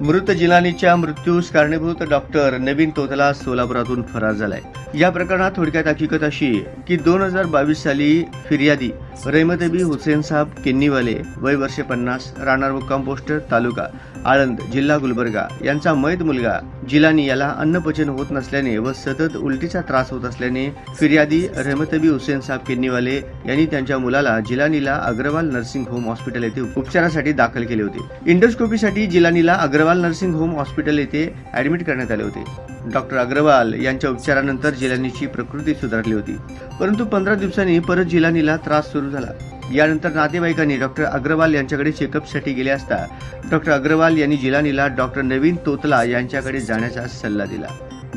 मृत जिलानीच्या मृत्यूस कारणीभूत डॉक्टर नवीन तोतला सोलापुरातून फरार झालाय. या प्रकरणात थोडक्यात हकीकत अशी की दोन हजार बावीस साली फिर्यादी रहमतबी हुसेन साहेब किन्नीवाले वय वर्षे पन्नास राहणार मुक्काम पोस्ट तालुका आळंद जिल्हा गुलबर्गा यांचा मैत मुलगा जिलानी याला अन्नपचन होत नसल्याने व सतत उलटीचा त्रास होत असल्याने फिर्यादी रहमतबी हुसेन साहेब किन्नीवाले यांनी त्यांच्या मुलाला जिलानीला अग्रवाल नर्सिंग होम हॉस्पिटल येथे उपचारासाठी दाखल केले होते. इंडोस्कोपीसाठी जिलानीला अग्रवाल नर्सिंग होम हॉस्पिटल येथे ऍडमिट करण्यात आले होते. डॉक्टर अग्रवाल यांच्या उपचारानंतर जिलानीची प्रकृती सुधारली होती. परंतु पंधरा दिवसांनी परत जिलानीला त्रास सुरू झाला. यानंतर नातेवाईकांनी डॉक्टर अग्रवाल यांच्याकडे चेकअपसाठी गेले असता डॉक्टर अग्रवाल यांनी जिलानीला डॉक्टर नवीन तोतला यांच्याकडे जाण्याचा सल्ला दिला.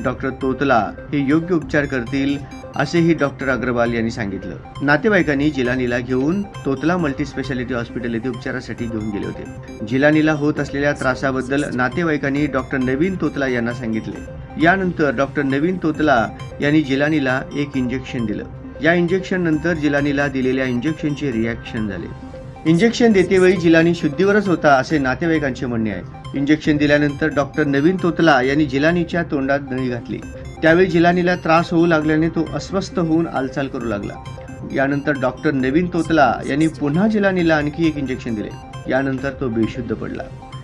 डॉक्टर तोतला हे योग्य उपचार करतील असेही डॉक्टर अग्रवाल यांनी सांगितलं. नातेवाईकांनी जिलानीला घेऊन तोतला मल्टी स्पेशालिटी हॉस्पिटल येथे उपचारासाठी घेऊन गेले होते. जिलानीला होत असलेल्या त्रासाबद्दल नातेवाईकांनी डॉक्टर नवीन तोतला यांना सांगितले. यानंतर डॉक्टर नवीन तोतला यांनी जिलानीला एक इंजेक्शन दिलं. या इंजेक्शन नंतर जिलानीला दिलेल्या इंजेक्शनचे रिॲक्शन झाले. इंजेक्शन देतेवेळी जिलानी शुद्धीवरच होता असे नातेवाईकांचे म्हणणे आहे. इंजेक्शन दिल्यानंतर डॉक्टर नवीन तोतला यांनी जिलानीच्या तोंडात नळी घातली. त्यावेळी जिलानीला त्रास होऊ लागल्याने तो अस्वस्थ होऊन हालचाल करू लागला. यानंतर डॉक्टर नवीन तोतला यांनी पुन्हा जिलानीला आणखी एक इंजेक्शन दिले. यानंतर तो बेशुद्ध पडला.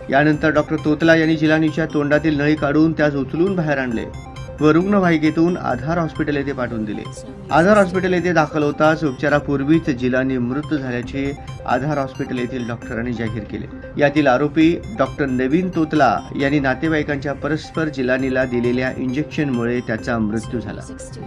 यानंतर डॉक्टर तोतला यांनी जिलानीच्या तोंडातील नळी काढून त्यास उचलून बाहेर आणले. व रुग्णवाहिकेतून आधार हॉस्पिटल येथे पाठवून दिले. आधार हॉस्पिटल येथे दाखल होताच उपचारापूर्वीच जिलानी मृत झाल्याचे आधार हॉस्पिटल येथील डॉक्टरांनी जाहीर केले. यातील आरोपी डॉक्टर नवीन तोतला यांनी नातेवाईकांच्या परस्पर जिलानीला दिलेल्या इंजेक्शनमुळे त्याचा मृत्यू झाला.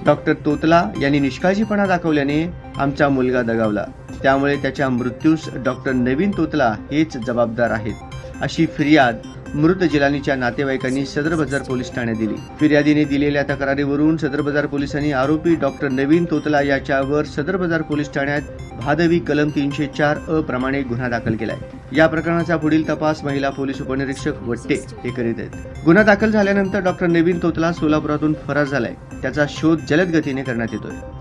डॉक्टर तोतला यांनी निष्काळजीपणा दाखवल्याने आमचा मुलगा दगावला. त्यामुळे त्याच्या मृत्यूस डॉक्टर नवीन तोतला हेच जबाबदार आहेत. अशी फिर्याद मृत जिलानीच्या नातेवाईकांनी सदर बाजार पोलीस ठाण्यात दिली. फिर्यादीने दिलेल्या तक्रारीवरून सदर बाजार पोलिसांनी आरोपी डॉक्टर नवीन तोतला याच्यावर सदर बाजार पोलीस ठाण्यात भादवी कलम तीनशे चार अ प्रमाणे गुन्हा दाखल केलाय. या प्रकरणाचा पुढील तपास महिला पोलीस उपनिरीक्षक वट्टे हे करीत आहेत. गुन्हा दाखल झाल्यानंतर डॉक्टर नवीन तोतला सोलापुरातून फरार झालाय. त्याचा शोध जलद गतीने करण्यात येतोय.